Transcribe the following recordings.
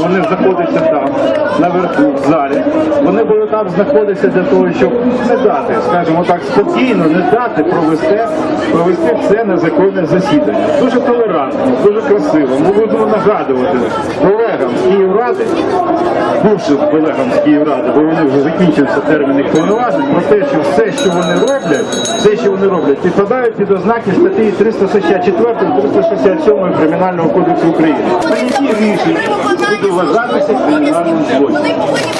вони знаходяться там, наверху, в залі. Вони були там знаходитися для того, щоб не дати, скажімо так, спокійно, не дати провести, провести все незаконне засідання. Дуже толерантно, дуже красиво. Ми будемо нагадувати колегам з Київради, бувшим колегам з Київради, бо вони вже закінчився термін їх повноважень, про те, що все, що вони роблять, все, що вони роблять, підпадають під ознаки статті 364 367 Кримінального кодексу України. Прийняті рішення вважатися кримінальним злочином.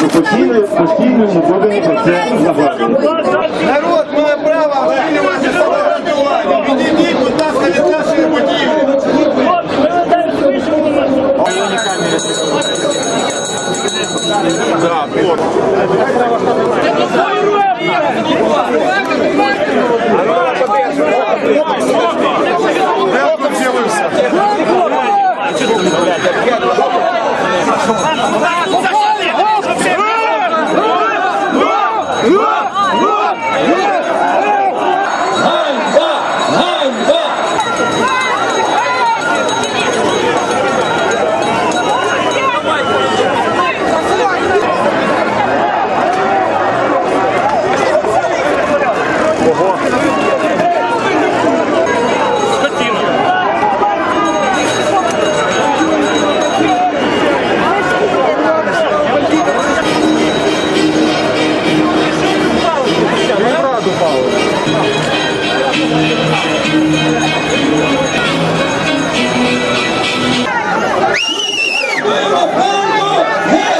Ми постійно, постійно ми будемо про це нагадувати. Народ має право втілювати своє радіювання. Підійдіть, будь ласка, від нашої будівлі. Так, от. Народ, Hey!